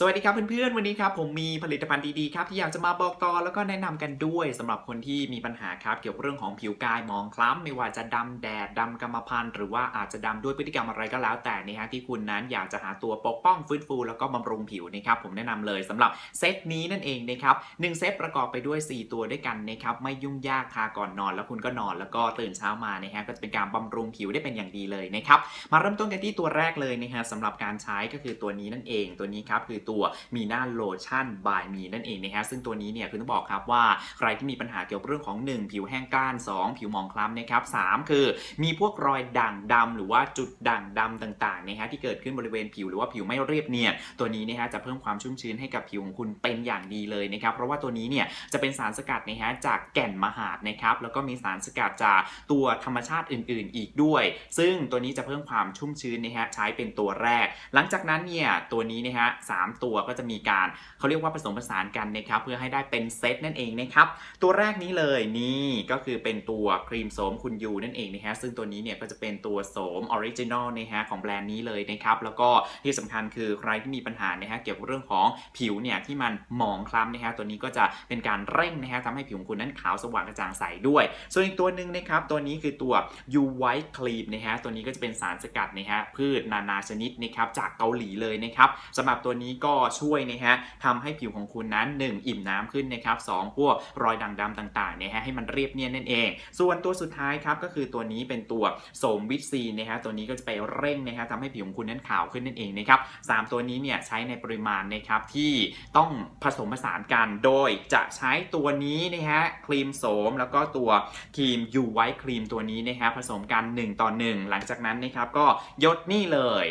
สวัสดีครับเพื่อนๆ วันนี้ครับผมมีผลิตภัณฑ์ดีๆครับที่อยากจะมาบอกต่อแล้วก็แนะนำกันด้วยสำหรับคนที่มีปัญหาครับเกี่ยวกับเรื่องของผิวกายหมองคล้ำไม่ว่าจะดำแดดดำกรรมพันธุ์หรือว่าอาจจะดำด้วยพฤติกรรมอะไรก็แล้วแต่นะฮะที่คุณนั้นอยากจะหาตัวปกป้องฟื้นฟู แล้วก็บำรุงผิวนะครับผมแนะนำเลยสำหรับเซตนี้นั่นเองนะครับหนึ่งเซตประกอบไปด้วย 4 ตัวด้วยกันนะครับไม่ยุ่งยากทาก่อนนอน แล้วคุณก็นอนแล้วก็ตื่นเช้ามานะฮะก็จะเป็นการบำรุงผิวได้เป็นอย่างดีเลยนะครับมาเริ่มต้นกันที่ตัวแรกเลยนะฮะสำหรับการใช้ก็คือตัวนี้นั่นเองตัวนี้ครับคือตัวมีหน้าโลชั่นบายมีนั่นเองนะฮะซึ่งตัวนี้เนี่ยคือต้องบอกครับว่าใครที่มีปัญหาเกี่ยวกับเรื่องของ 1 ผิวแห้งกร้าน 2 ผิวหมองคล้ำนะครับ3คือมีพวกรอยด่างดำหรือว่าจุดด่างดำต่างๆนะฮะที่เกิดขึ้นบริเวณผิวหรือว่าผิวไม่เรียบเนียนตัวนี้นะฮะจะเพิ่มความชุ่มชื้นให้กับผิวของคุณเป็นอย่างดีเลยนะครับเพราะว่าตัวนี้เนี่ยจะเป็นสารสกัดนะฮะจากแก่นมหาดนะครับแล้วก็มีสารสกัดจากตัวธรรมชาติอื่น ๆ อีกด้วย ซึ่งตัวนี้จะเพิ่มความชุ่มชื้นนะฮะใช้เป็นตัวแรก หลังจากนั้นเนี่ยตัวนี้นะฮะสามตัวก็จะมีการเขาเรียกว่าผสมผสานกันนะครับเพื่อให้ได้เป็นเซตนั่นเองนะครับตัวแรกนี้เลยนี่ก็คือเป็นตัวครีมโสมคุณยูนั่นเองนะฮะซึ่งตัวนี้เนี่ยก็จะเป็นตัวโสมออริจินอลนะฮะของแบรนด์นี้เลยนะครับแล้วก็ที่สำคัญคือใครที่มีปัญหานะฮะเกี่ยวกับเรื่องของผิวเนี่ยที่มันหมองคล้ำนะฮะตัวนี้ก็จะเป็นการเร่งนะฮะทำให้ผิวของคุณนั้นขาวสว่างกระจ่างใสด้วย ส่วนอีกตัวหนึ่งนะครับตัวนี้คือตัว U White Cream นะฮะตัวนี้ก็จะเป็นสารสกัดนะฮะพืชนานาชนิดนะครับจากเกาหลีเลยนะครับสำหรับตัวนี้ก็็ช่วยนะฮะทำให้ผิวของคุณนั้น 1 อิ่มน้ำขึ้นนะครับสองพวกรอยด่างดำต่างๆนะฮะให้มันเรียบเนียนนั่นเอง ส่วนตัวสุดท้ายครับก็คือตัวนี้เป็นตัวโสมวิตซีนะฮะตัวนี้ก็จะไปเร่งนะฮะทำให้ผิวของคุณนั้นขาวขึ้นนั่นเองนะครับสามตัวนี้เนี่ยใช้ในปริมาณนะครับที่ต้องผสมผสานกันโดยจะใช้ตัวนี้นะฮะครีมโสมแล้วก็ตัวครีม U White ครีมตัวนี้นะฮะผสมกัน 1 ต่อ 1 หลังจากนั้นนะครับก็ยดนี่เลย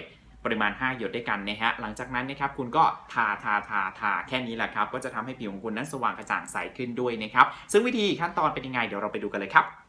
ปริมาณ 5 หยดด้วยกันนะฮะหลังจากนั้นนะครับคุณก็ทาทาทาทาแค่นี้แหละครับก็จะทำให้ผิวของคุณนั้นสว่างกระจ่างใสขึ้นด้วยนะครับซึ่งวิธีขั้นตอนเป็นยังไงเดี๋ยวเราไปดูกันเลยครับ